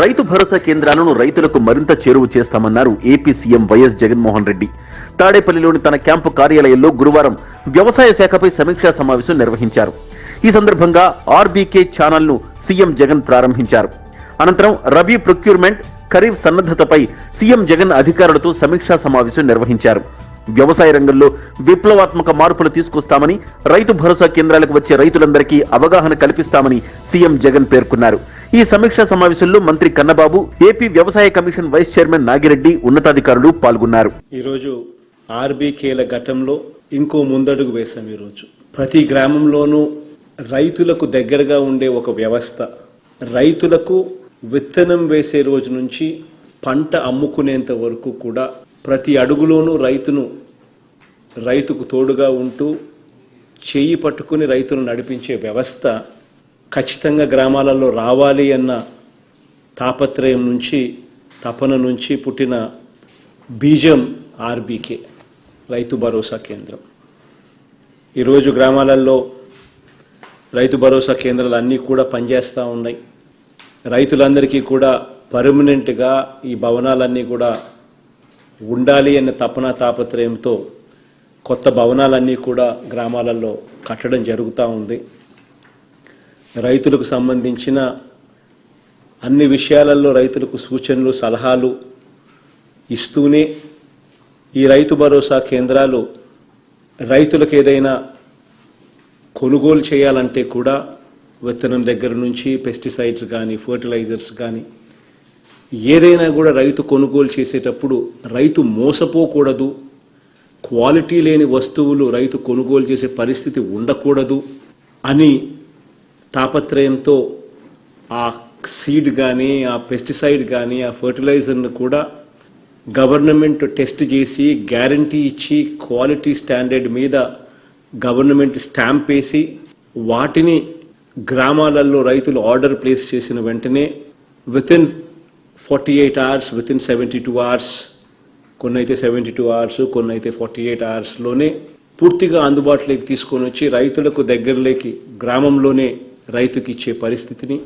రైతు భరోసా కేంద్రాలను రైతులకు మరింత చేరువు చేస్తామన్నారు AP CM YS Jaganmohan Reddy. తాడేపల్లిలోని తన క్యాంపు కార్యాలయంలో గురువారం వ్యవసాయ శాఖపై సమీక్షా సమావేశం నిర్వహించారు. ఈ సందర్భంగా ఆర్బీకే ఛానల్ను సీఎం జగన్ ప్రారంభించారు. అనంతరం రబీ ప్రొక్యూర్మెంట్ ఖరీఫ్ సన్నద్ధతపై సీఎం జగన్ అధికారులతో సమీక్షా సమావేశం నిర్వహించారు. వ్యవసాయ రంగంలో విప్లవాత్మక మార్పులు తీసుకొస్తామని రైతు భరోసా కేంద్రాలకు వచ్చే రైతులందరికీ అవగాహన కల్పిస్తామని సీఎం జగన్ పేర్కొన్నారు. ఈ సమీక్షా సమావేశంలో మంత్రి కన్నబాబు ఏపీ వ్యవసాయ కమిషన్ వైస్ చైర్మన్ నాగిరెడ్డి ఉన్నతాధికారులు పాల్గొన్నారు. ఈరోజు ఆర్బీకేల ఘట్టంలో ఇంకో ముందడుగు వేశాం ఈరోజు. ప్రతి గ్రామంలోనూ రైతులకు దగ్గరగా ఉండే ఒక వ్యవస్థ. రైతులకు విత్తనం వేసే రోజు నుంచి పంట అమ్ముకునేంత వరకు కూడా ప్రతి అడుగులోనూ రైతును రైతుకు తోడుగా ఉంటూ చేయి పట్టుకుని రైతును నడిపించే వ్యవస్థ ఖచ్చితంగా గ్రామాలలో రావాలి అన్న తాపత్రయం నుంచి తపన నుంచి పుట్టిన బీజం ఆర్బీకే రైతు భరోసా కేంద్రం. ఈరోజు గ్రామాలలో రైతు భరోసా కేంద్రాలు అన్నీ కూడా పనిచేస్తూ ఉన్నాయి. రైతులందరికీ కూడా పర్మనెంట్గా ఈ భవనాలన్నీ కూడా ఉండాలి అనే తపన తాపత్రయంతో కొత్త భవనాలన్నీ కూడా గ్రామాలలో కట్టడం జరుగుతూ ఉంది. రైతులకు సంబంధించిన అన్ని విషయాలలో రైతులకు సూచనలు సలహాలు ఇస్తూనే ఈ రైతు భరోసా కేంద్రాలు రైతులకు ఏదైనా కొనుగోలు చేయాలంటే కూడా విత్తనం దగ్గర నుంచి పెస్టిసైడ్స్ కానీ ఫర్టిలైజర్స్ కానీ ఏదైనా కూడా రైతు కొనుగోలు చేసేటప్పుడు రైతు మోసపోకూడదు. క్వాలిటీ లేని వస్తువులు రైతు కొనుగోలు చేసే పరిస్థితి ఉండకూడదు అని తాపత్రయంతో ఆ సీడ్ కానీ ఆ పెస్టిసైడ్ కానీ ఆ ఫర్టిలైజర్ను కూడా గవర్నమెంట్ టెస్ట్ చేసి గ్యారంటీ ఇచ్చి క్వాలిటీ స్టాండర్డ్ మీద గవర్నమెంట్ స్టాంప్ వేసి వాటిని గ్రామాలలో రైతులు ఆర్డర్ ప్లేస్ చేసిన వెంటనే within forty eight hours within seventy two hours కొన్ని అయితే సెవెంటీ టూ అవర్స్ కొన్ని అయితే ఫార్టీ ఎయిట్ అవర్స్లోనే పూర్తిగా అందుబాటులోకి తీసుకొని వచ్చి రైతులకు దగ్గరలోకి గ్రామంలోనే రైతుకి ఇచ్చే పరిస్థితిని